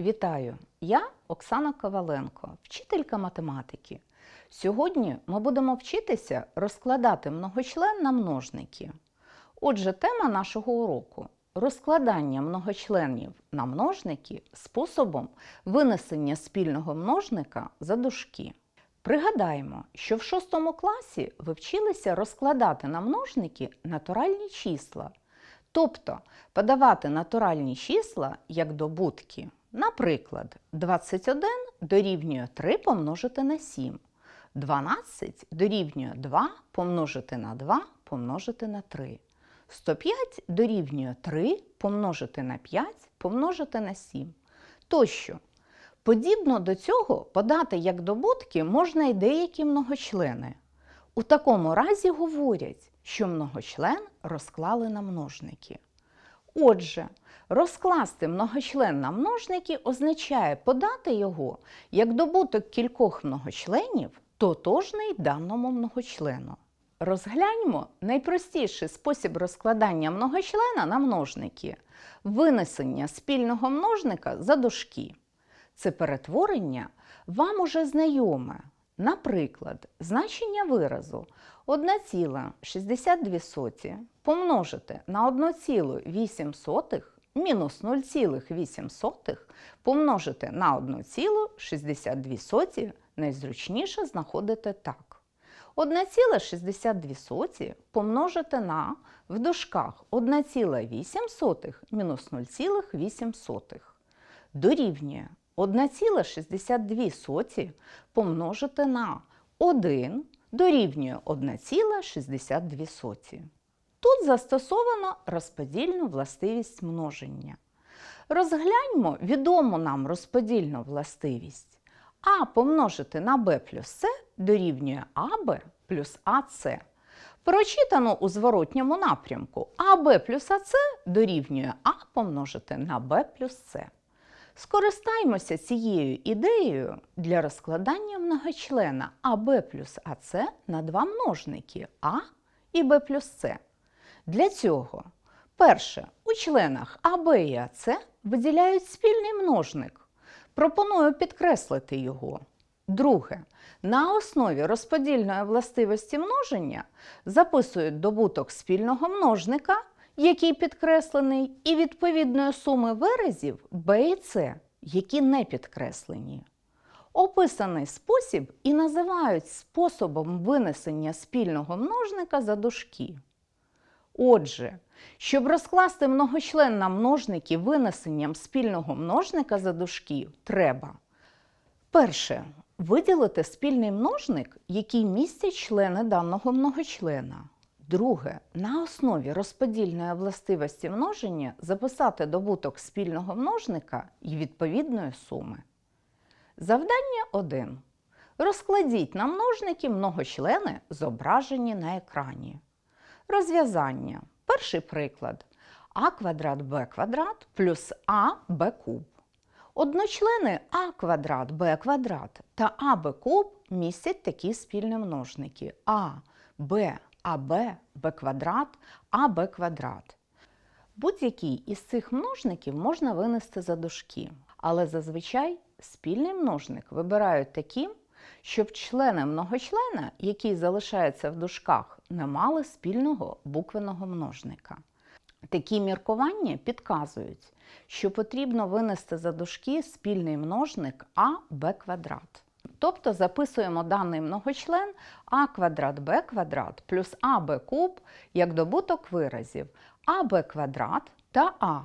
Вітаю! Я Оксана Коваленко, вчителька математики. Сьогодні ми будемо вчитися розкладати многочлен на множники. Отже, тема нашого уроку розкладання многочленів на множники способом винесення спільного множника за дужки. Пригадаємо, що в 6 класі ви вчилися розкладати на множники натуральні числа, тобто подавати натуральні числа як добутки. Наприклад, 21 дорівнює 3 помножити на 7, 12 дорівнює 2 помножити на 2 помножити на 3, 105 дорівнює 3 помножити на 5 помножити на 7 тощо. Подібно до цього подати як добутки можна й деякі многочлени. У такому разі говорять, що многочлен розклали на множники. Отже, розкласти многочлен на множники означає подати його як добуток кількох многочленів, тотожний даному многочлену. Розгляньмо найпростіший спосіб розкладання многочлена на множники винесення спільного множника за дужки. Це перетворення вам уже знайоме. Наприклад, значення виразу 1,62 помножити на 1,8 мінус 0,8 помножити на 1,62 найзручніше знаходити так. 1,62 помножити на в дужках 1,8 мінус 0,8 дорівнює 1,62 помножити на 1 дорівнює 1,62. Тут застосовано розподільну властивість множення. Розгляньмо відому нам розподільну властивість. А помножити на b плюс c дорівнює АБ плюс АС. Прочитано у зворотньому напрямку АБ плюс АС дорівнює А помножити на b плюс С. Скористаймося цією ідеєю для розкладання многочлена АБ плюс АС на два множники А і Б плюс С. Для цього, перше, у членах АБ і АС виділяють спільний множник. Пропоную підкреслити його. Друге, на основі розподільної властивості множення записують добуток спільного множника який підкреслений, і відповідної суми виразів b і c, які не підкреслені. Описаний спосіб і називають способом винесення спільного множника за дужки. Отже, щоб розкласти многочлен на множники винесенням спільного множника за дужки, треба перше. Виділити спільний множник, який містить члени даного многочлена. Друге, на основі розподільної властивості множення записати добуток спільного множника і відповідної суми. Завдання 1. Розкладіть на множники многочлени, зображені на екрані. Розв'язання. Перший приклад. а квадрат b квадрат плюс аб куб. Одночлени а квадрат b квадрат та аб куб містять такі спільні множники а, б, АБ, Б квадрат, АБ квадрат. Будь-який із цих множників можна винести за дужки, але зазвичай спільний множник вибирають таким, щоб члени многочлена, який залишається в дужках, не мали спільного буквеного множника. Такі міркування підказують, що потрібно винести за дужки спільний множник АБ квадрат. Тобто записуємо даний многочлен а квадрат б квадрат плюс аб куб як добуток виразів аб квадрат та а,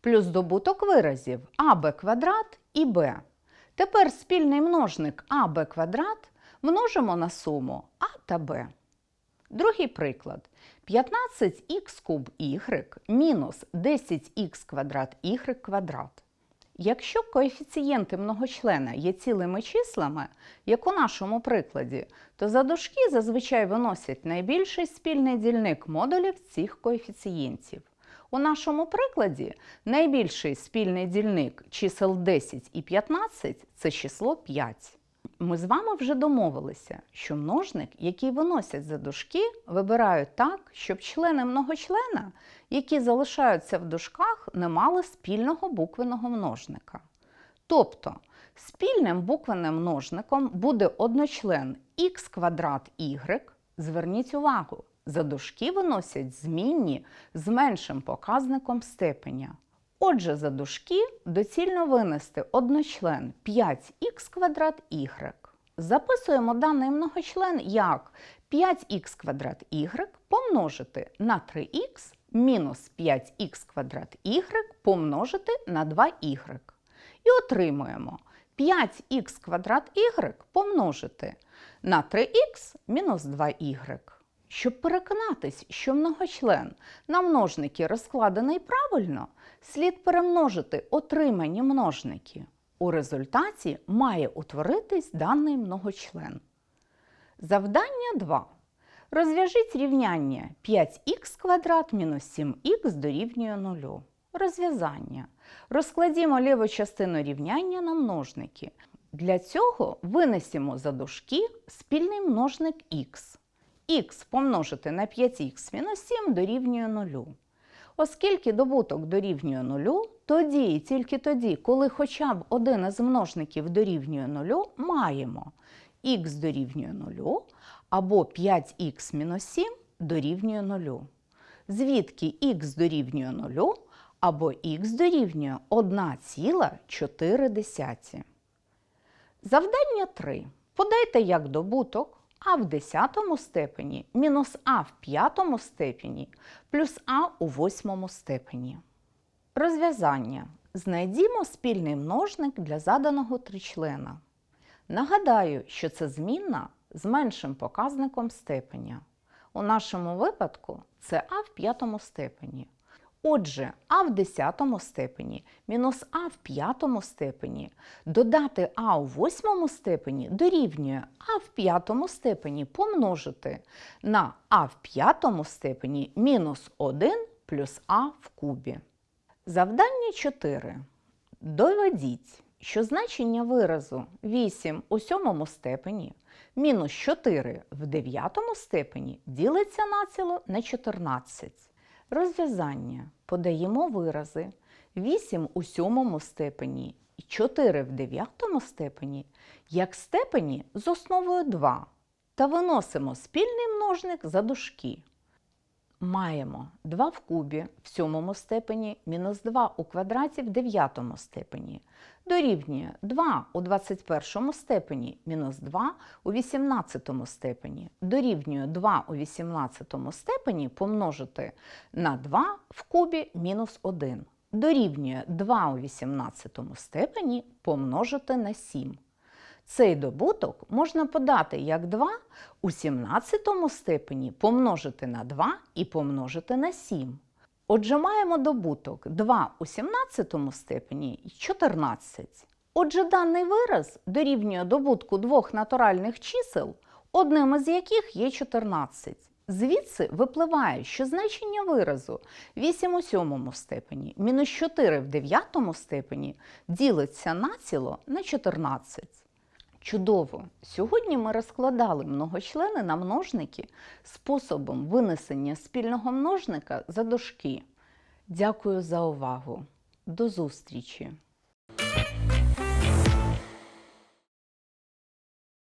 плюс добуток виразів аб квадрат і б. Тепер спільний множник аб квадрат множимо на суму а та б. Другий приклад. 15х куб y мінус 10х квадрат y квадрат. Якщо коефіцієнти многочлена є цілими числами, як у нашому прикладі, то за дужки зазвичай виносять найбільший спільний дільник модулів цих коефіцієнтів. У нашому прикладі найбільший спільний дільник чисел 10 і 15 це число 5. Ми з вами вже домовилися, що множник, який виносять за дужки, вибирають так, щоб члени многочлена, які залишаються в дужках, не мали спільного буквеного множника. Тобто спільним буквенним множником буде одночлен х квадрат y. Зверніть увагу, за дужки виносять змінні з меншим показником степеня. Отже, за дужки доцільно винести одночлен 5х квадрат y. Записуємо даний многочлен як 5х квадрат y помножити на 3х мінус 5х квадрат y помножити на 2y. І отримуємо 5х квадрат y помножити на 3х мінус 2y. Щоб переконатись, що многочлен на множники розкладений правильно, слід перемножити отримані множники. У результаті має утворитись даний многочлен. Завдання 2. Розв'яжіть рівняння 5х квадрат мінус 7х дорівнює 0. Розв'язання. Розкладімо ліву частину рівняння на множники. Для цього винесемо за дужки спільний множник х. Х помножити на 5х мінус 7 дорівнює 0. Оскільки добуток дорівнює 0, тоді і тільки тоді, коли хоча б один із множників дорівнює 0, маємо х дорівнює 0 або 5х мінус 7 дорівнює 0. Звідки х дорівнює 0 або х дорівнює 1,4. Завдання 3. Подайте як добуток а в 10 степені мінус а в 5 степені плюс а у 8 степені. Розв'язання. Знайдімо спільний множник для заданого тричлена. Нагадаю, що це змінна з меншим показником степеня. У нашому випадку це а в 5 степені. Отже, а в 10 степені мінус а в 5 степені додати а у 8 степені дорівнює а в 5 степені помножити на а в 5 степені мінус 1 плюс а в кубі. Завдання 4. Доведіть, що значення виразу 8 у 7 степені мінус 4 в 9 степені ділиться націло на 14. Розв'язання. Подаємо вирази 8 у 7 степені і 4 в 9 степені як степені з основою 2 та виносимо спільний множник за дужки. Маємо 2 в кубі в 7 степені мінус 2 у квадраті в 9 степені. Дорівнює 2 у 21 степені мінус 2 у 18 степені. Дорівнює 2 у 18 степені помножити на 2 в кубі мінус 1. Дорівнює 2 у 18 степені помножити на 7. Цей добуток можна подати як 2 у 17 степені помножити на 2 і помножити на 7. Отже, маємо добуток 2 у 17 степені і 14. Отже, даний вираз дорівнює добутку двох натуральних чисел, одним із яких є 14. Звідси випливає, що значення виразу 8 у 7 степені мінус 4 в 9 степені ділиться націло на 14. Чудово! Сьогодні ми розкладали многочлени на множники способом винесення спільного множника за дужки. Дякую за увагу. До зустрічі!